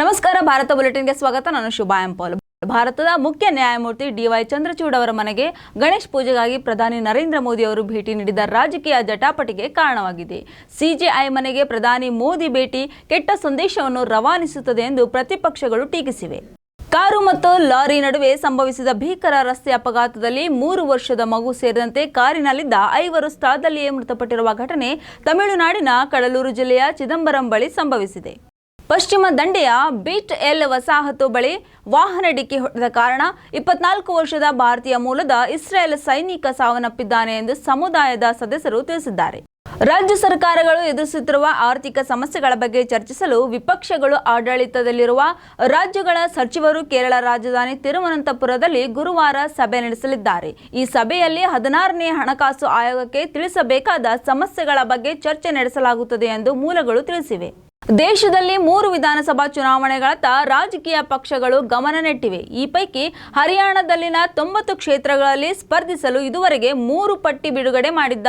ನಮಸ್ಕಾರ, ಭಾರತ ಬುಲೆಟಿನ್ಗೆ ಸ್ವಾಗತ. ನಾನು ಶುಭಾ ಎಂಪಾಲ್ ಭಾರತದ ಮುಖ್ಯ ನ್ಯಾಯಮೂರ್ತಿ ಡಿವೈ ಚಂದ್ರಚೂಡ್ ಅವರ ಮನೆಗೆ ಗಣೇಶ್ ಪೂಜೆಗಾಗಿ ಪ್ರಧಾನಿ ನರೇಂದ್ರ ಮೋದಿ ಅವರು ಭೇಟಿ ನೀಡಿದ ರಾಜಕೀಯ ಜಟಾಪಟಿಗೆ ಕಾರಣವಾಗಿದೆ. ಸಿಜೆಐ ಮನೆಗೆ ಪ್ರಧಾನಿ ಮೋದಿ ಭೇಟಿ ಕೆಟ್ಟ ಸಂದೇಶವನ್ನು ರವಾನಿಸುತ್ತದೆ ಎಂದು ಪ್ರತಿಪಕ್ಷಗಳು ಟೀಕಿಸಿವೆ. ಕಾರು ಮತ್ತು ಲಾರಿ ನಡುವೆ ಸಂಭವಿಸಿದ ಭೀಕರ ರಸ್ತೆ ಅಪಘಾತದಲ್ಲಿ ಮೂರು ವರ್ಷದ ಮಗು ಸೇರಿದಂತೆ ಕಾರಿನಲ್ಲಿದ್ದ ಐವರು ಸ್ಥಳದಲ್ಲಿಯೇ ಮೃತಪಟ್ಟಿರುವ ಘಟನೆ ತಮಿಳುನಾಡಿನ ಕಡಲೂರು ಜಿಲ್ಲೆಯ ಚಿದಂಬರಂ ಬಳಿ ಸಂಭವಿಸಿದೆ. ಪಶ್ಚಿಮ ದಂಡೆಯ ಬೀಟ್ ಎಲ್ ವಸಾಹತು ಬಳಿ ವಾಹನ ಡಿಕ್ಕಿ ಹೊಡೆದ ಕಾರಣ ಇಪ್ಪತ್ನಾಲ್ಕು ವರ್ಷದ ಭಾರತೀಯ ಮೂಲದ ಇಸ್ರೇಲ್ ಸೈನಿಕ ಸಾವನ್ನಪ್ಪಿದ್ದಾನೆ ಎಂದು ಸಮುದಾಯದ ಸದಸ್ಯರು ತಿಳಿಸಿದ್ದಾರೆ. ರಾಜ್ಯ ಸರ್ಕಾರಗಳು ಎದುರಿಸುತ್ತಿರುವ ಆರ್ಥಿಕ ಸಮಸ್ಯೆಗಳ ಬಗ್ಗೆ ಚರ್ಚಿಸಲು ವಿಪಕ್ಷಗಳು ಆಡಳಿತದಲ್ಲಿರುವ ರಾಜ್ಯಗಳ ಸಚಿವರು ಕೇರಳ ರಾಜಧಾನಿ ತಿರುವನಂತಪುರದಲ್ಲಿ ಗುರುವಾರ ಸಭೆ ನಡೆಸಲಿದ್ದಾರೆ. ಈ ಸಭೆಯಲ್ಲಿ ಹದಿನಾರನೇ ಹಣಕಾಸು ಆಯೋಗಕ್ಕೆ ತಿಳಿಸಬೇಕಾದ ಸಮಸ್ಯೆಗಳ ಬಗ್ಗೆ ಚರ್ಚೆ ನಡೆಸಲಾಗುತ್ತದೆ ಎಂದು ಮೂಲಗಳು ತಿಳಿಸಿವೆ. ದೇಶದಲ್ಲಿ ಮೂರು ವಿಧಾನಸಭಾ ಚುನಾವಣೆಗಳತ್ತ ರಾಜಕೀಯ ಪಕ್ಷಗಳು ಗಮನ ನೆಟ್ಟಿವೆ. ಈ ಪೈಕಿ ಹರಿಯಾಣದಲ್ಲಿನ ತೊಂಬತ್ತು ಕ್ಷೇತ್ರಗಳಲ್ಲಿ ಸ್ಪರ್ಧಿಸಲು ಇದುವರೆಗೆ ಮೂರು ಪಟ್ಟಿ ಬಿಡುಗಡೆ ಮಾಡಿದ್ದ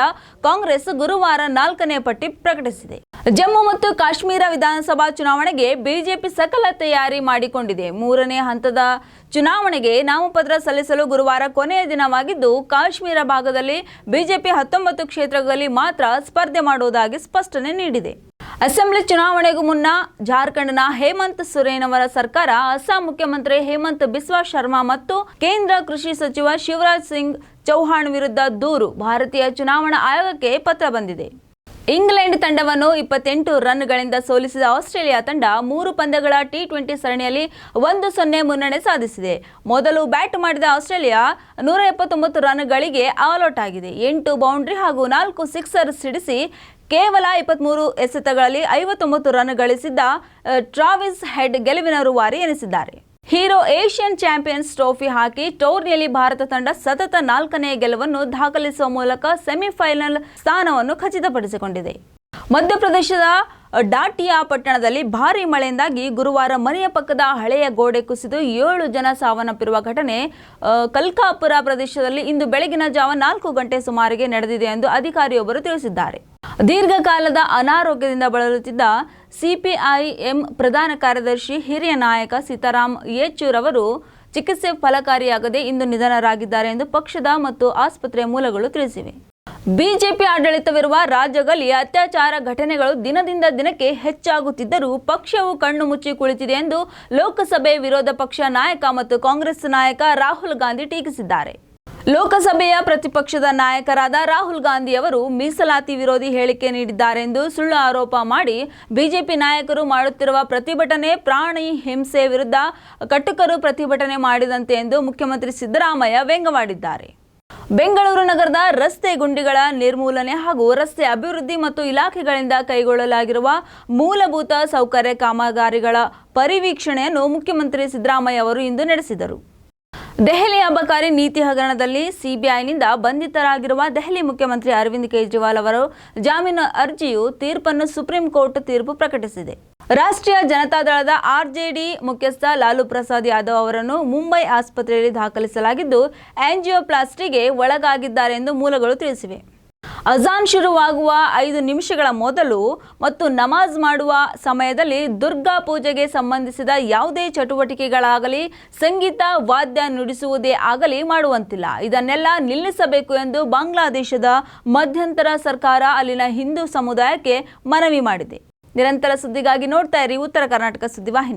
ಕಾಂಗ್ರೆಸ್ ಗುರುವಾರ ನಾಲ್ಕನೇ ಪಟ್ಟಿ ಪ್ರಕಟಿಸಿದೆ. ಜಮ್ಮು ಮತ್ತು ಕಾಶ್ಮೀರ ವಿಧಾನಸಭಾ ಚುನಾವಣೆಗೆ ಬಿಜೆಪಿ ಸಕಲ ತಯಾರಿ ಮಾಡಿಕೊಂಡಿದೆ. ಮೂರನೇ ಹಂತದ ಚುನಾವಣೆಗೆ ನಾಮಪತ್ರ ಸಲ್ಲಿಸಲು ಗುರುವಾರ ಕೊನೆಯ ದಿನವಾಗಿದ್ದು, ಕಾಶ್ಮೀರ ಭಾಗದಲ್ಲಿ ಬಿಜೆಪಿ ಹತ್ತೊಂಬತ್ತು ಕ್ಷೇತ್ರಗಳಲ್ಲಿ ಮಾತ್ರ ಸ್ಪರ್ಧೆ ಮಾಡುವುದಾಗಿ ಸ್ಪಷ್ಟನೆ ನೀಡಿದೆ. ಅಸೆಂಬ್ಲಿ ಚುನಾವಣೆಗೂ ಮುನ್ನ ಜಾರ್ಖಂಡ್ನ ಹೇಮಂತ್ ಸೊರೇನ್ ಅವರ ಸರ್ಕಾರ, ಅಸ್ಸಾಂ ಮುಖ್ಯಮಂತ್ರಿ ಹೇಮಂತ್ ಬಿಸ್ವಾ ಶರ್ಮಾ ಮತ್ತು ಕೇಂದ್ರ ಕೃಷಿ ಸಚಿವ ಶಿವರಾಜ್ ಸಿಂಗ್ ಚೌಹಾಣ್ ವಿರುದ್ಧ ದೂರು. ಭಾರತೀಯ ಚುನಾವಣಾ ಆಯೋಗಕ್ಕೆ ಪತ್ರ ಬಂದಿದೆ. ಇಂಗ್ಲೆಂಡ್ ತಂಡವನ್ನು ಇಪ್ಪತ್ತೆಂಟು ರನ್ಗಳಿಂದ ಸೋಲಿಸಿದ ಆಸ್ಟ್ರೇಲಿಯಾ ತಂಡ ಮೂರು ಪಂದ್ಯಗಳ ಟಿ ಟ್ವೆಂಟಿ ಸರಣಿಯಲ್ಲಿ ಒಂದು ಸೊನ್ನೆ ಮುನ್ನಡೆ ಸಾಧಿಸಿದೆ. ಮೊದಲು ಬ್ಯಾಟ್ ಮಾಡಿದ ಆಸ್ಟ್ರೇಲಿಯಾ ನೂರ ಎಪ್ಪತ್ತೊಂಬತ್ತು ರನ್ಗಳಿಗೆ ಆಲ್ಔಟ್ ಆಗಿದೆ ಎಂಟು ಬೌಂಡ್ರಿ ಹಾಗೂ ನಾಲ್ಕು ಸಿಕ್ಸರ್ ಸಿಡಿಸಿ ಕೇವಲ ಇಪ್ಪತ್ತ್ಮೂರು ಎಸೆತಗಳಲ್ಲಿ ಐವತ್ತೊಂಬತ್ತು ರನ್ ಗಳಿಸಿದ್ದ ಟ್ರಾವಿಸ್ ಹೆಡ್ ಗೆಲುವಿನ ರೂವಾರಿ ಎನಿಸಿದ್ದಾರೆ. Hero Asian Champions Trophy hockey ಟೂರ್ನಿಯಲ್ಲಿ ಭಾರತ ತಂಡ ಸತತ ನಾಲ್ಕನೇ ಗೆಲುವನ್ನು ದಾಖಲಿಸುವ ಮೂಲಕ ಸೆಮಿಫೈನಲ್ ಸ್ಥಾನವನ್ನು ಖಚಿತಪಡಿಸಿಕೊಂಡಿದೆ. ಮಧ್ಯಪ್ರದೇಶದ ಡಾಟಿಯಾ ಪಟ್ಟಣದಲ್ಲಿ ಭಾರೀ ಮಳೆಯಿಂದಾಗಿ ಗುರುವಾರ ಮನೆಯ ಪಕ್ಕದ ಹಳೆಯ ಗೋಡೆ ಕುಸಿದು ಏಳು ಜನ ಸಾವನ್ನಪ್ಪಿರುವ ಘಟನೆ ಕಲ್ಕಾಪುರ ಪ್ರದೇಶದಲ್ಲಿ ಇಂದು ಬೆಳಗಿನ ಜಾವ ನಾಲ್ಕು ಗಂಟೆ ಸುಮಾರಿಗೆ ನಡೆದಿದೆ ಎಂದು ಅಧಿಕಾರಿಯೊಬ್ಬರು ತಿಳಿಸಿದ್ದಾರೆ. ದೀರ್ಘಕಾಲದ ಅನಾರೋಗ್ಯದಿಂದ ಬಳಲುತ್ತಿದ್ದ ಸಿಪಿಐಎಂ ಪ್ರಧಾನ ಕಾರ್ಯದರ್ಶಿ ಹಿರಿಯ ನಾಯಕ ಸೀತಾರಾಮ್ ಯೆಚೂರವರು ಚಿಕಿತ್ಸೆ ಫಲಕಾರಿಯಾಗದೆ ಇಂದು ನಿಧನರಾಗಿದ್ದಾರೆ ಎಂದು ಪಕ್ಷದ ಮತ್ತು ಆಸ್ಪತ್ರೆಯ ಮೂಲಗಳು ತಿಳಿಸಿವೆ. ಬಿಜೆಪಿ ಆಡಳಿತವಿರುವ ರಾಜ್ಯದಲ್ಲಿ ಅತ್ಯಾಚಾರ ಘಟನೆಗಳು ದಿನದಿಂದ ದಿನಕ್ಕೆ ಹೆಚ್ಚಾಗುತ್ತಿದ್ದರೂ ಪಕ್ಷವು ಕಣ್ಣು ಮುಚ್ಚಿ ಕುಳಿತಿದೆ ಎಂದು ಲೋಕಸಭೆ ವಿರೋಧ ಪಕ್ಷ ನಾಯಕ ಮತ್ತು ಕಾಂಗ್ರೆಸ್ ನಾಯಕ ರಾಹುಲ್ ಗಾಂಧಿ ಟೀಕಿಸಿದ್ದಾರೆ. ಲೋಕಸಭೆಯ ಪ್ರತಿಪಕ್ಷದ ನಾಯಕರಾದ ರಾಹುಲ್ ಗಾಂಧಿ ಅವರು ಮೀಸಲಾತಿ ವಿರೋಧಿ ಹೇಳಿಕೆ ನೀಡಿದ್ದಾರೆ ಎಂದು ಸುಳ್ಳು ಆರೋಪ ಮಾಡಿ ಬಿಜೆಪಿ ನಾಯಕರು ಮಾಡುತ್ತಿರುವ ಪ್ರತಿಭಟನೆ ಪ್ರಾಣಿ ಹಿಂಸೆ ವಿರುದ್ಧ ಕಟುಕರು ಪ್ರತಿಭಟನೆ ಮಾಡಿದಂತೆ ಎಂದು ಮುಖ್ಯಮಂತ್ರಿ ಸಿದ್ದರಾಮಯ್ಯ ವ್ಯಂಗ್ಯವಾಡಿದ್ದಾರೆ ಬೆಂಗಳೂರು ನಗರದ ರಸ್ತೆ ಗುಂಡಿಗಳ ನಿರ್ಮೂಲನೆ ಹಾಗೂ ರಸ್ತೆ ಅಭಿವೃದ್ಧಿ ಮತ್ತು ಇಲಾಖೆಗಳಿಂದ ಕೈಗೊಳ್ಳಲಾಗಿರುವ ಮೂಲಭೂತ ಸೌಕರ್ಯ ಕಾಮಗಾರಿಗಳ ಪರಿವೀಕ್ಷಣೆಯನ್ನು ಮುಖ್ಯಮಂತ್ರಿ ಸಿದ್ದರಾಮಯ್ಯ ಅವರು ಇಂದು ನಡೆಸಿದರು. ದೆಹಲಿ ಅಬಕಾರಿ ನೀತಿ ಹಗರಣದಲ್ಲಿ ಸಿಬಿಐನಿಂದ ಬಂಧಿತರಾಗಿರುವ ದೆಹಲಿ ಮುಖ್ಯಮಂತ್ರಿ ಅರವಿಂದ್ ಕೇಜ್ರಿವಾಲ್ ಅವರು ಜಾಮೀನು ಅರ್ಜಿಯು ತೀರ್ಪನ್ನು ಸುಪ್ರೀಂ ಕೋರ್ಟ್ ತೀರ್ಪು ಪ್ರಕಟಿಸಿದೆ. ರಾಷ್ಟ್ರೀಯ ಜನತಾದಳದ ಆರ್ಜೆಡಿ ಮುಖ್ಯಸ್ಥ ಲಾಲು ಪ್ರಸಾದ್ ಯಾದವ್ ಅವರನ್ನು ಮುಂಬೈ ಆಸ್ಪತ್ರೆಯಲ್ಲಿ ದಾಖಲಿಸಲಾಗಿದ್ದು, ಆಂಜಿಯೋಪ್ಲಾಸ್ಟಿಗೆ ಒಳಗಾಗಿದ್ದಾರೆ ಎಂದು ಮೂಲಗಳು ತಿಳಿಸಿವೆ. ಅಜಾನ್ ಶುರುವಾಗುವ ಐದು ನಿಮಿಷಗಳ ಮೊದಲು ಮತ್ತು ನಮಾಜ್ ಮಾಡುವ ಸಮಯದಲ್ಲಿ ದುರ್ಗಾ ಪೂಜೆಗೆ ಸಂಬಂಧಿಸಿದ ಯಾವುದೇ ಚಟುವಟಿಕೆಗಳಾಗಲಿ, ಸಂಗೀತ, ವಾದ್ಯ ನುಡಿಸುವುದೇ ಆಗಲಿ ಮಾಡುವಂತಿಲ್ಲ. ಇದನ್ನೆಲ್ಲ ನಿಲ್ಲಿಸಬೇಕು ಎಂದು ಬಾಂಗ್ಲಾದೇಶದ ಮಧ್ಯಂತರ ಸರ್ಕಾರ ಅಲ್ಲಿನ ಹಿಂದೂ ಸಮುದಾಯಕ್ಕೆ ಮನವಿ ಮಾಡಿದೆ. ನಿರಂತರ ಸುದ್ದಿಗಾಗಿ ನೋಡ್ತಾ ಇರಿ ಉತ್ತರ ಕರ್ನಾಟಕ ಸುದ್ದಿವಾಹಿನಿ